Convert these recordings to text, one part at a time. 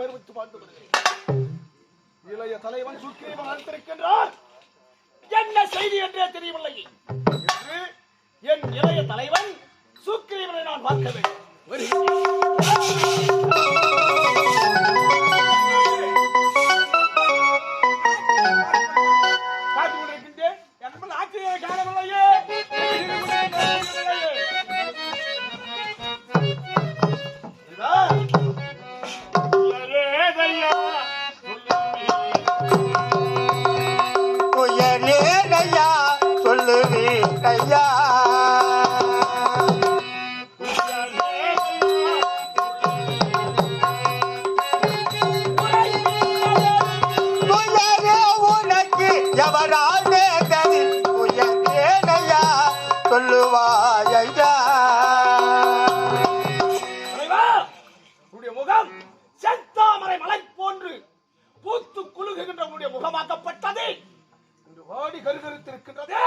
ஆஞ்சன் பெயர் வைத்து வருகிறேன் இளைய தலைவன் சுக்ரீவன் அழைத்திருக்கின்றார். என்ன செய்தி என்றே தெரியவில்லை. என்று என் இளைய தலைவன் சுக்ரீவனை நான் பார்க்க வேண்டும். எவராதே கதி உயரேனையா சொல்லுவாய் முகம் செந்தாமரை மலை போன்று பூத்து குலுகுகின்ற உன்னுடைய முகமாக்கப்பட்டது. இன்று வாடி கருகருத்திருக்கின்றதே.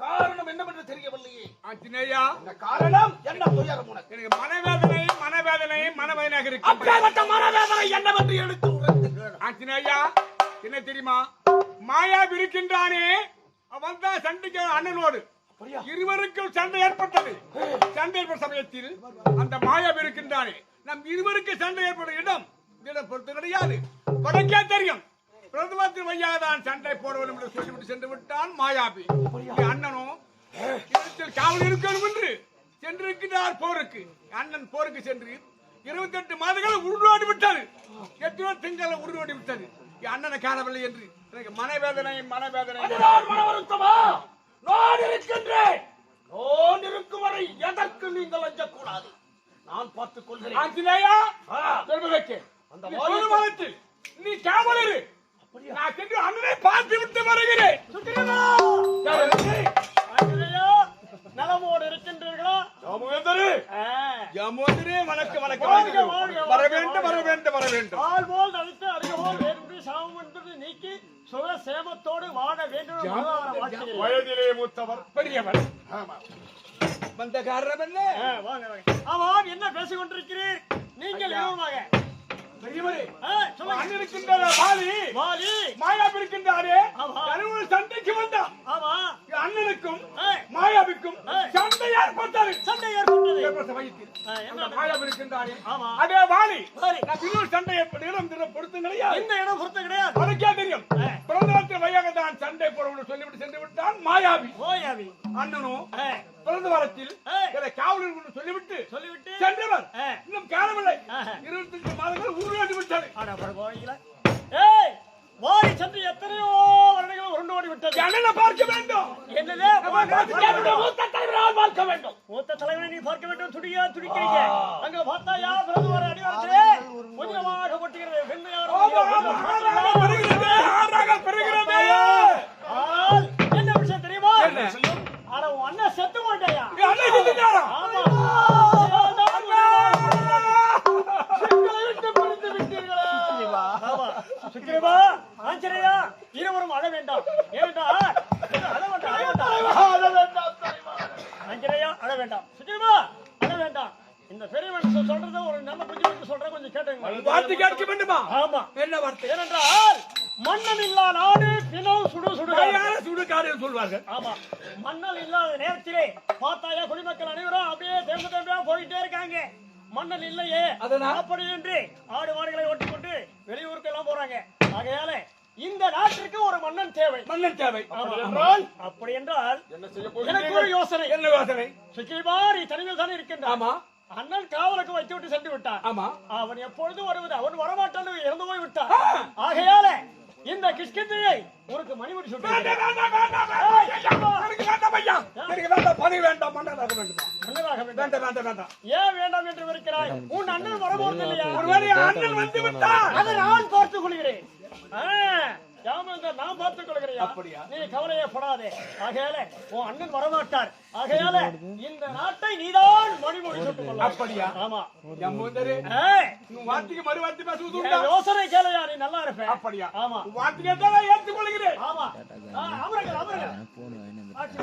காரணம் என்னவென்று தெரியவில்லையே. ஆஞ்சநேயா. இந்த காரணம் என்ன துயரம் உனக்கு? எனக்கு மனவேதனை மனவேதனை மனவேதனையாக இருக்கு அப்பேற்பட்ட மனவேதனை என்னவென்று எடுத்து உரைத்து. ஆஞ்சநேயா என்ன தெரியுமா? மாயா இருக்கின்றானே. அவன் தான் சண்டைக்கு அண்ணனோடு? இருவருக்கும் சண்டை ஏற்பட்டது. சண்டை ஏற்பட்ட சமயத்தில் அந்த மாயா இருக்கின்றானே. நம் இருவருக்கு சண்டை ஏற்படும் இடம் இடம் பொறுத்து கிடையாது. உனக்கே தெரியும். பிரதமத்தின் வையாக தான் சண்டை போட வேண்டும் என்று சொல்லிவிட்டு சென்று விட்டான் இங்கே அண்ணனும் இடத்தில் காவல் இருக்கணும் என்று சென்றிருக்கிறார் போருக்கு. அண்ணன் போருக்கு சென்று இருபத்தி எட்டு மாதங்கள் உருவாடி விட்டது எத்தனை திங்களை உருவாடி விட்டது அண்ணனை காணவில்லை என்று எனக்கு மனவேதனை மனவேதனை. மன வருத்தமா நான் இருக்கின்றேன் நான் இருக்கும் வரை எதற்கு நீங்கள் அஞ்சக்கூடாது? நான் பார்த்துக் கொள்கிறேன். அந்த மாதத்தில் நீ காவல் இரு அப்படியா? நான் சென்று அண்ணனை பார்த்து விட்டு வருகிறேன். நலமோடு இருக்கின்றீர்களா? வணக்கம் வணக்கம் வர வேண்டும் வர. வேண்டும் வர வேண்டும். ஆள் போல் நடித்து போல் சாமம் என்பது நீக்கி சுக சேமத்தோடு வாழ வேண்டும். வயதிலே மூத்தவர் பெரியவர். ஆமா. வந்த காரணம் என்ன. ஆமாம் என்ன பேசிக் கொண்டிருக்கிறீர் நீங்கள். விவரமாக பெரியவரே இருக்கின்ற வாலி வாலி மாயா இருக்கின்றாரே ஆமா. கருவூர் சண்டைக்கு வந்தான் ஆமா. அண்ணனுக்கும் மாயாவுக்கும். சண்டை ஏற்பட்டது. சண்டை ஏற்பட்டது. ஏற்பட்ட வயிற்றில். ஆ, என்ன அந்த மாயா இருக்கின்றாரே ஆமா. அதே வாலி இன்னொரு சண்டை தினம் பொறுத்து கிடையாது இந்த இடம் பொறுத்த சொல்லிவிட்டு சென்று விட்டான் மாயாவி. ஓயாவி அண்ணனும் பிறந்த வாரத்தில். காவலர் சொல்லிவிட்டு சொல்லிவிட்டு சென்றவர். இன்னும் காலமில்லை ஆஹா. இருபத்தஞ்சு மாதங்கள் போவீங்களா? ஏய் வாரி சென்று எத்தனையோ வருடங்கள் உருண்டு ஓடி விட்டது. அண்ணனை பார்க்க வேண்டும். என்னது? மூத்த தலைவரால் பார்க்க வேண்டும். மூத்த தலைவனை நீ பார்க்க வேண்டும். துடியா துடிக்கிறீங்க. அங்க பார்த்தா யா பிரதமர் அடிவாரத்திலே? கொஞ்சமாக கொட்டுகிறது வெண்மையான ஆமா, அண்ணன் ஆஞ்சநேயா, இருவரும் அழ வேண்டாம் ஏனென்றால் அழ வேண்டாம் அழ வேண்டாம். ஆஞ்சநேயா அழ வேண்டாம் சுக்கிரவா அழ வேண்டாம் இந்த பெரியவன் சொல்றத ஒரு நல்ல புத்தி சொல்றேன் கொஞ்சம் கேட்டுங்க வார்த்தை கேட்க வேண்டுமா ஆமா என்ன வார்த்தை ஏனென்றால் மன்னன் இல்லா நாடு பிணம் சுடு சுடு யார சுடுகாடு சொல்வார்கள். ஆமா. மன்னன் இல்லாத நேரத்திலே பார்த்தாயா குடிமக்கள் அனைவரும் அப்படியே தேம்ப தேம்பியா போயிட்டே இருக்காங்க. மன்னன் இல்லையே. அதனால்? அப்படி என்று ஆடு மாடுகளை ஓட்டிக்கொண்டு வெளியூருக்கு எல்லாம் போறாங்க. ஆகையால இந்த நாட்டிற்கு ஒரு மன்னன் தேவை. மன்னன் தேவை. ஆமா. என்றால்? அப்படி என்றால் என்ன செய்ய எனக்கு ஒரு யோசனை. என்ன யோசனை? சுக்கிரிமாரி தனிமையில் தானே இருக்கின்றான். ஆமா. அண்ணன் காவலுக்கு வைத்து விட்டு சென்று விட்டான். ஆமா. அவன் எப்பொழுதும் வருவது? அவன் வரமாட்டான். இறந்து போய் விட்டான் ஆகையால இந்த கிஷ்கிந்தையை உனக்கு மணிமுடி சுட்டு வேண்டாம், வேண்டாம், வேண்டாம், வேண்டாம். ஐயா, எனக்கு வேண்டாம் ஐயா. எனக்கு வேண்டாம், பதவி வேண்டாம், மன்னனாக வேண்டுமா? மன்னராக வேண்டும் வேண்டாம், வேண்டாம். ஏன் வேண்டாம் என்று இருக்கிறாய் உன் அண்ணன் வரபோறது இல்லையா ஒருவேளை அண்ணன் வந்து விட்டார். அதை நான் பார்த்துக் கொள்கிறேன் யாமந்தர் நான் பார்த்துக் கொள்கிறேன். அப்படியா? நீ கவலையே படாதே ஆகையால உன் அண்ணன் வரமாட்டார். ஆகையால இந்த நாட்டை நீதான் மணிமொழி சுட்டுக் அப்படியா? ஆமா. வார்த்தைக்கு மறு வார்த்தை பேசுவது? யோசனை கேளையா நீ நல்லா இருப்ப. அப்படியா? ஆமா. உன் வார்த்தை கேட்டால் நான் ஏற்றுக்கொள்கிறேன். ஆமா. ஆ, அமருங்கள் அமருங்கள் ஆட்சி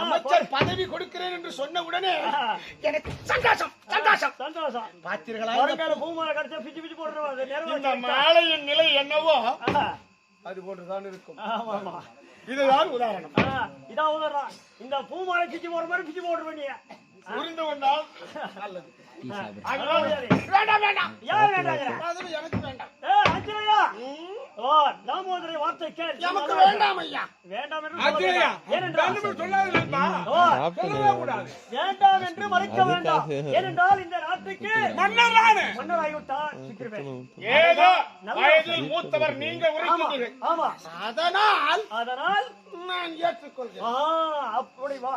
அமைச்சர் பதவி கொடுக்கிறேன் என்று சொன்ன உடனே எனக்கு சந்தோஷம். சந்தோஷம். சந்தோஷம். வருங்கால பூமாலை கிடைச்சா பிச்சு பிச்சு நிறைவேற்ற மாலையின் நிலை என்னவோ? அது போன்றுதான் இருக்கும். இதுதான் உதாரணம். இதான் உதறான் இந்த பூமாலை பிச்சு போடுற மாதிரி பிச்சு போடுற நீ. புரிந்து கொண்டால் நல்லது. வேண்டாம் வேண்டாம். யார் அது எனக்கு வேண்டாம். ஏ அஞ்சனையா ஓ தாமோதரை வார்த்தை கேள் நமக்கு வேண்டாம் ஐயா வேண்டாம் என்று. ஏனென்றால் சொல்லாது வேண்டாம் என்று மறைக்க வேண்டாம் ஏனென்றால் இந்த நாட்டுக்கு மன்னர் நானு ஏதோ வயதில் மூத்தவர் நீங்க ஆமா அதனால் அதனால் நான் ஏற்றுக்கொள்கிறேன் ஆ அப்படி வா.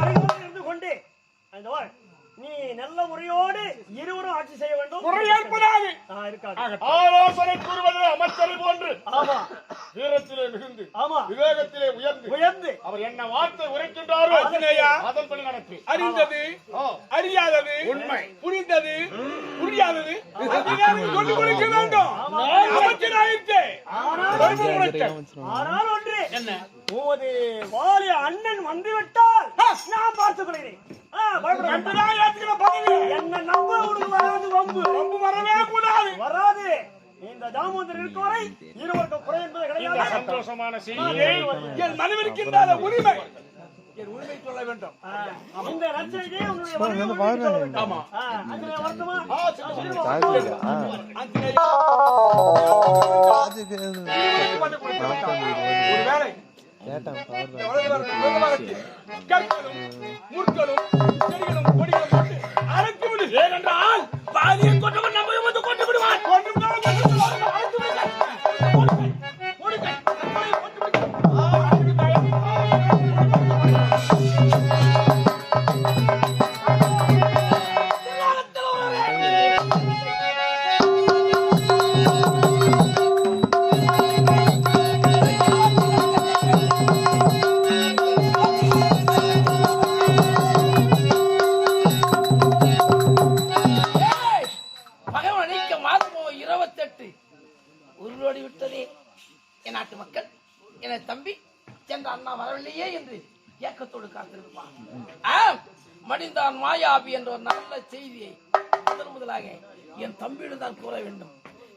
அருகில் இருந்து கொண்டு நீ நல்ல முறையோடு இருவரும் ஆட்சி செய்ய வேண்டும். இருக்காது. ஆலோசனை கூறுவது அமைச்சரை போன்று. ஆமா. வீரத்திலே மிகுந்து ஆமா. விவேகத்திலே உயர்ந்து உயர்ந்து. அவர் என்ன வார்த்தை உரைக்கின்றாரோ. அதன்படி அறிந்தது ஓ, அறியாதது உண்மை. புரிந்தது புரியாதது அதிகாரம் சொல்லிக் கொடுக்க வேண்டும் ஆமா. உரைக்க. ஆனால் ஒன்று என்ன? உமது வாலி அண்ணன் வந்து விட்டால் நான் பார்த்துக் கொள்கிறேன் என்ன நம்ப வராது வம்பு. ரொம்ப வரவே கூடாது. வராது. இந்த தாமோதர் இருக்கும் வரை இருவருக்கும் குறை என்பது கிடையாது. சந்தோஷமான செய்தியை என் மனைவிருக்கின்ற உரிமை. என் உரிமை சொல்ல வேண்டும். இந்த உன்னுடைய மனைவி வேண்டும். ஆமா. கற்களும் முற்களும் செடிகளும் கொடிகளும் விடு. ஏனென்றால் பாதியை கொண்டவன் இருபத்தெட்டு. உருளோடி விட்டதே. என் நாட்டு மக்கள் என தம்பி சென்ற அண்ணா வரவில்லையே என்று ஏக்கத்தோடு காத்திருப்பான். மடிந்தான் மாயாபி என்ற ஒரு நல்ல செய்தியை முதல் முதலாக என் தம்பியிடம் தான் கூற வேண்டும்.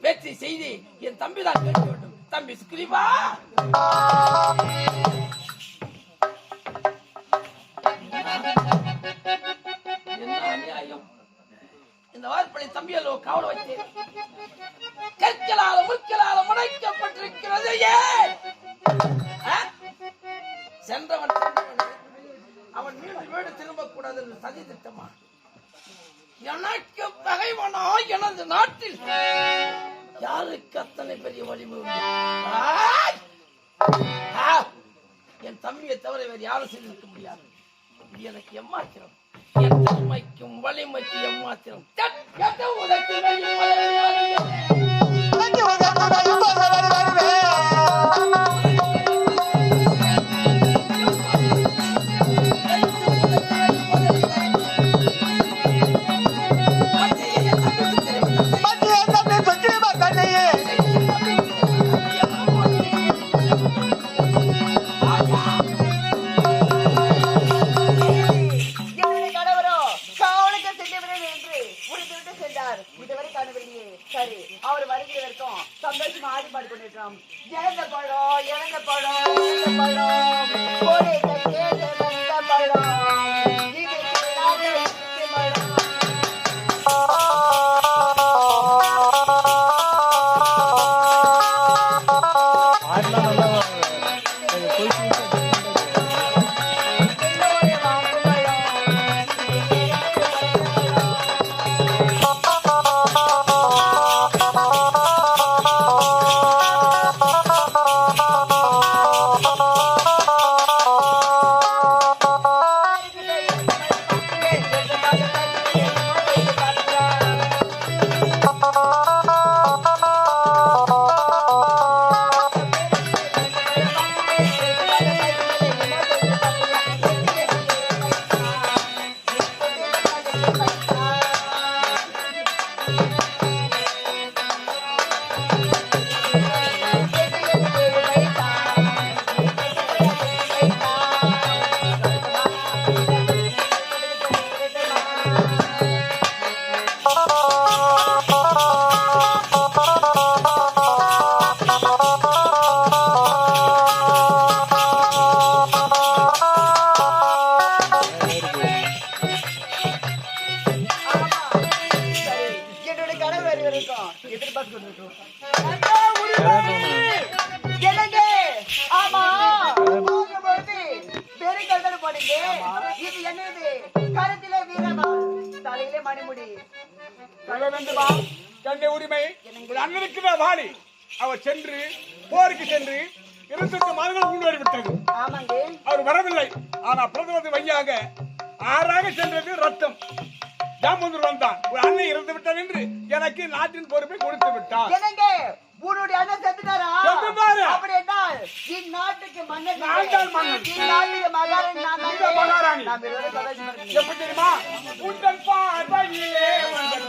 வெற்றி செய்தி என் தம்பி தான் கேட்க வேண்டும். தம்பி சுக்ரீவா என்ன அநியாயம்? இந்த வார்ப்பனை தம்பியல்லோ காவல வைத்து கற்களால முற்களால முடைக்கப்பட்டிருக்கிறது ஏன்? சென்றவன் சென்றவன். அவன் மீண்டும் வீடு திரும்பக்கூடாது என்று சதி திட்டமா? எனக்கு பகைவனா எனது நாட்டில். யாருக்கு அத்தனை பெரிய வலிமை என் தம்பியை தவிர வேறு யாரும் செய்திருக்க முடியாது. எனக்கு எம்மாத்திரம்? என் தன்மைக்கும் வலிமைக்கு எம்மாத்திரம்? தட், Hare Ram, ஆமா போகும்போது இது என்னது கருத்திலே வீரமா தலையிலே மணிமுடி சொல்ல வேண்டுமா உரிமை ஒரு அண்ணனுக்கு தான் அவர் சென்று போருக்கு சென்று இருபத்தெட்டு மாதங்கள் முன்னேறி விட்டது அவர் வரவில்லை. ஆனா பிரதமர் வையாக ஆறாக சென்றது ரத்தம். ஜாமந்தூர் வந்தான் ஒரு அண்ணன் இறந்து விட்டான் என்று எனக்கு நாட்டின் பொறுப்பை கொடுத்து என்னங்க உன்னுடைய அண்ணன் செத்துட்டாரா செத்துட்டாரு. அப்படி என்றால் இந்நாட்டுக்கு மன்னன் நான் தான் மன்னன். இந்நாட்டுக்கு மகாராணி நான் நீங்க தானே. மகாராணி. நாம் இருவரும் சந்தோஷமா இருக்கணும். எப்படி தெரியுமா உங்கள் பார்வையிலே உங்கள்